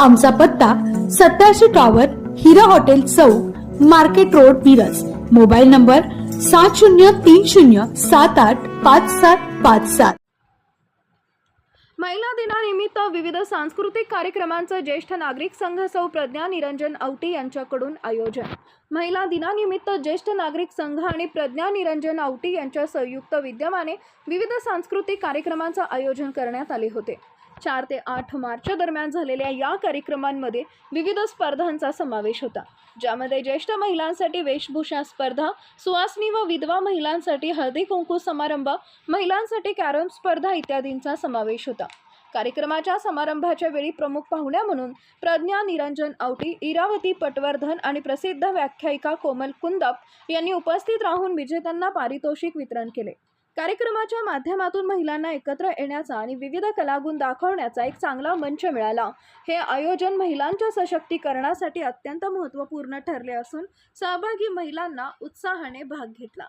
आमचा पत्ता सत्याशी टॉवर हिरा हॉटेल चौक market road Miraj. Mobile number सात शून्य तीन शून्य सात आठ पाच सात पाच सात. महिला दिनानिमित्त विविध सांस्कृतिक कार्यक्रमांचं ज्येष्ठ नागरिक संघ सौ प्रज्ञा निरंजन आवटी यांच्याकडून आयोजन. महिला दिनानिमित्त ज्येष्ठ नागरिक संघ आणि प्रज्ञा निरंजन आवटी यांच्या संयुक्त विद्यमाने विविध सांस्कृतिक कार्यक्रमांचं आयोजन करण्यात आले होते. चार ते आठ मार्च दरम्यान झालेल्या या कार्यक्रमांमध्ये विविध स्पर्धांचा समावेश होता ज्यामध्ये ज्येष्ठ महिलांसाठी वेशभूषा स्पर्धा सुवासनी व विधवा महिलांसाठी हळदी कुंकू समारंभ महिलांसाठी कॅरम स्पर्धा इत्यादींचा समावेश होता. कार्यक्रमाच्या समारंभाच्या वेळी प्रमुख पाहुण्या म्हणून प्रज्ञा निरंजन आवटी इरावती पटवर्धन आणि प्रसिद्ध व्याख्यायिका कोमल कुंदप यांनी उपस्थित राहून विजेत्यांना पारितोषिक वितरण केले. कार्यक्रमाच्या माध्यमातून महिलांना एकत्र येण्याचा आणि विविध कलागुण दाखवण्याचा एक चांगला मंच मिळाला. हे आयोजन महिलांच्या सशक्तीकरणासाठी अत्यंत महत्त्वपूर्ण ठरले असून सहभागी महिलांना उत्साहाने भाग घेतला.